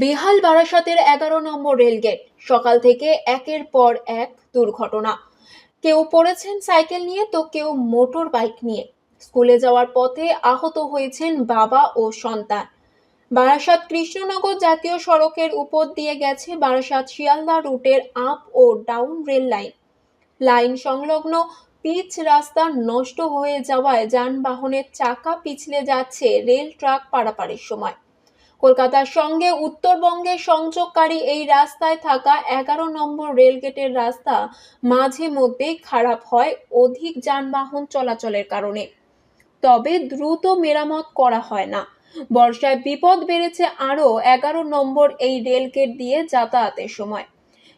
বেহাল বারাসাতের এগারো নম্বর রেলগেট। সকাল থেকে একের পর এক দুর্ঘটনা। কেউ পড়েছেন সাইকেল নিয়ে, তো কেউ মোটর বাইক নিয়ে। স্কুলে যাওয়ার পথে আহত হয়েছেন বাবা ও সন্তান। বারাসাত কৃষ্ণনগর জাতীয় সড়কের উপর দিয়ে গেছে বারাসাত শিয়ালদা রুটের আপ ও ডাউন রেল লাইন। লাইন সংলগ্ন পিচ রাস্তা নষ্ট হয়ে যাওয়ায় যানবাহনের চাকা পিছলে যাচ্ছে রেল ট্রাক পারাপারের সময়। কলকাতার সঙ্গে উত্তরবঙ্গে সংযোগকারী এই রাস্তায় থাকা এগারো নম্বর রেলগেটের রাস্তা মাঝে মধ্যেই খারাপ হয় অধিক যানবাহন চলাচলের কারণে। তবে দ্রুত মেরামত করা হয় না। বর্ষায় বিপদ বেড়েছে আরও এগারো নম্বর এই রেলগেট দিয়ে যাতায়াতের সময়।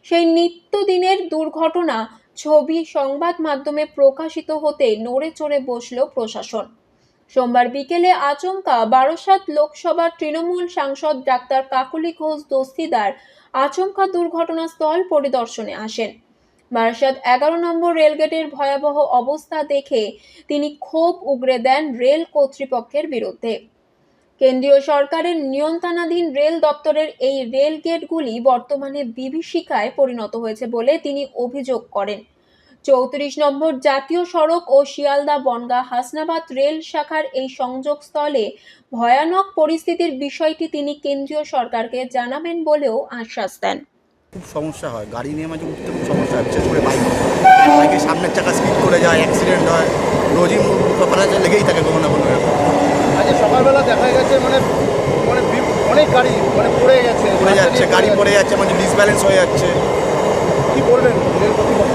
সেই নিত্যদিনের দুর্ঘটনা ছবি সংবাদ মাধ্যমে প্রকাশিত হতে নড়ে চড়ে বসল প্রশাসন। সোমবার বিকেলে আচমকা বারাসাত লোকসভার তৃণমূল সাংসদ ডাক্তার কাকলি ঘোষ দস্তিদার আচমকা দুর্ঘটনাস্থল পরিদর্শনে আসেন। বারাসাত এগারো নম্বর রেলগেটের ভয়াবহ অবস্থা দেখে তিনি ক্ষোভ উগরে দেন রেল কর্তৃপক্ষের বিরুদ্ধে। কেন্দ্রীয় সরকারের নিয়ন্ত্রণাধীন রেল দপ্তরের এই রেল গেটগুলি বর্তমানে বিভীষিকায় পরিণত হয়েছে বলে তিনি অভিযোগ করেন। চৌত্রিশ নম্বর জাতীয় সড়ক ও শিয়ালদা বনগা হাসনাবাদ রেল শাখার এই সংযোগস্থলে ভয়ানক পরিস্থিতির বিষয়টি তিনি কেন্দ্রীয় সরকারকে জানাবেন বলেও আশ্বাস দেন। খুব সমস্যা হয় গাড়ি নিয়ে মাঝে উঠতে খুব সমস্যা হয় বিশেষ করে বাইক। বাইকের সামনের চাকা স্পিড করে যায় অ্যাক্সিডেন্ট হয় রোজই ব্যাপার আছে লেগেই থাকে কোনো না কোনো আজকে সকালবেলা দেখা গেছে মানে মানে অনেক গাড়ি মানে পড়ে গেছে। পড়ে যাচ্ছে গাড়ি পড়ে যাচ্ছে মানে ডিসব্যালেন্স হয়ে যাচ্ছে। কি বলবেন? রেল কর্তৃপক্ষ?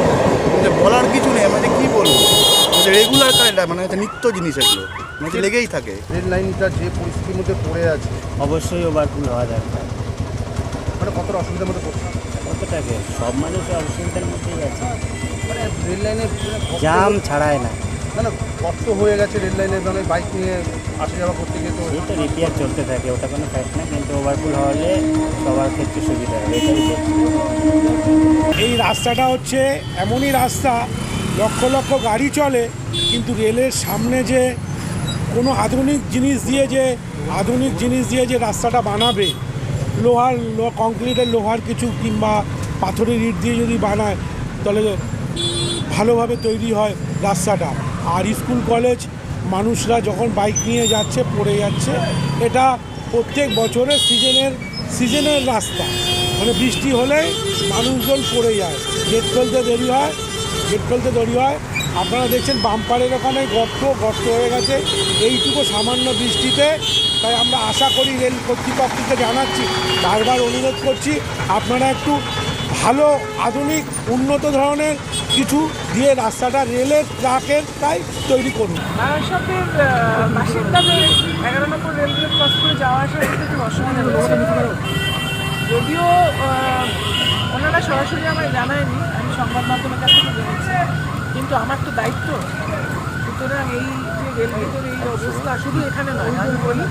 বলার কিছু নেই মানে কি বলব? রেগুলার কারেন্ট মানে হচ্ছে নিত্য জিনিস এগুলো। মানে লেগেই থাকে। রেল লাইনটা যে পরিস্থিতির মধ্যে পড়ে আছে। অবশ্যই ওভারফুল হওয়া দরকার। মানে কতটা অসুবিধার মধ্যে পড়ছে? কতটাকে? সব মানুষ অসুবিধার মধ্যেই আছে। মানে রেল লাইনে জাম ছাড়ায় না। না না কষ্ট হয়ে গেছে রেল লাইনে মানে বাইক নিয়ে আসা যাওয়া করতে গিয়ে তো রিপেয়ার চলতে থাকে ওটা কোনো ফ্যাক্ট না ওভারফুল হলে সবার ক্ষেত্রে সুবিধা হবে এই রাস্তাটা হচ্ছে এমনই রাস্তা, লক্ষ লক্ষ গাড়ি চলে, কিন্তু রেলের সামনে যে কোনো আধুনিক জিনিস দিয়ে যে, আধুনিক জিনিস দিয়ে যে রাস্তাটা বানাবে, লোহার কংক্রিটের লোহার কিছু কিংবা পাথরের ইট দিয়ে যদি বানায়, তাহলে ভালোভাবে তৈরি হয় রাস্তাটা। আর স্কুল, কলেজ, মানুষরা যখন বাইক নিয়ে যাচ্ছে, পড়ে যাচ্ছে, এটা প্রত্যেক বছরের সিজনের সিজনের রাস্তা। মানে বৃষ্টি হলেই মানুষজন পড়ে যায়। গেট খুলতে দেরি হয়, গেট খুলতে দেরি হয়। আপনারা দেখছেন বাম্পারের ওখানে গর্ত গর্ত হয়ে গেছে। এইটুকু সামান্য বৃষ্টিতে। তাই আমরা আশা করি রেল কর্তৃপক্ষকে জানাচ্ছি, বারবার অনুরোধ করছি, আপনারা একটু ভালো, আধুনিক, উন্নত ধরনের কিছু দিয়ে রাস্তাটা রেলের ট্রাকের তাই তৈরি করুন। করে যাওয়া অসুবিধা যদিও ওনারা সরাসরি আমায় জানায়নি, আমি সংবাদ মাধ্যমের কাছ থেকে জেনেছি, কিন্তু আমার তো দায়িত্ব। সুতরাং এই যে রেলগেটের এই অবস্থা শুধু এখানে নয়, আমি বলি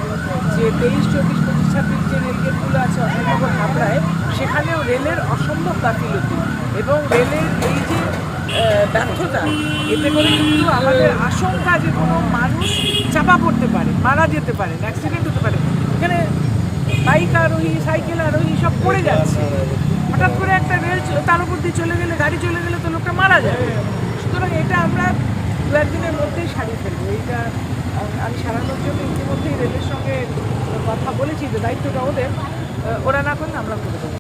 যে তেইশ, চব্বিশ, পঁচিশ, ছাব্বিশ যে রেলগেটগুলো আছে অশোকনগর, হাবড়ায়, সেখানেও রেলের অসম্ভব গাফিলতি। এবং রেলের ব্যর্থতা, এতে করে কিন্তু আমাদের আশঙ্কা যে কোনো মানুষ চাপা পড়তে পারে, মারা যেতে পারে অ্যাক্সিডেন্ট হতে পারে। এখানে বাইক আরোহী, সাইকেল আরোহী সব পড়ে যাচ্ছে। হঠাৎ করে একটা রেল তার উপর দিয়ে চলে গেলে, গাড়ি চলে গেলে তো লোকটা মারা যাবে। সুতরাং এটা আমরা দু একদিনের মধ্যেই সারিয়ে ফেলব। এইটা আমি সারানোর জন্য ইতিমধ্যেই রেলের সঙ্গে কথা বলেছি, যে দায়িত্বটা ওদের। ওরা না করলে আমরা করে দেবো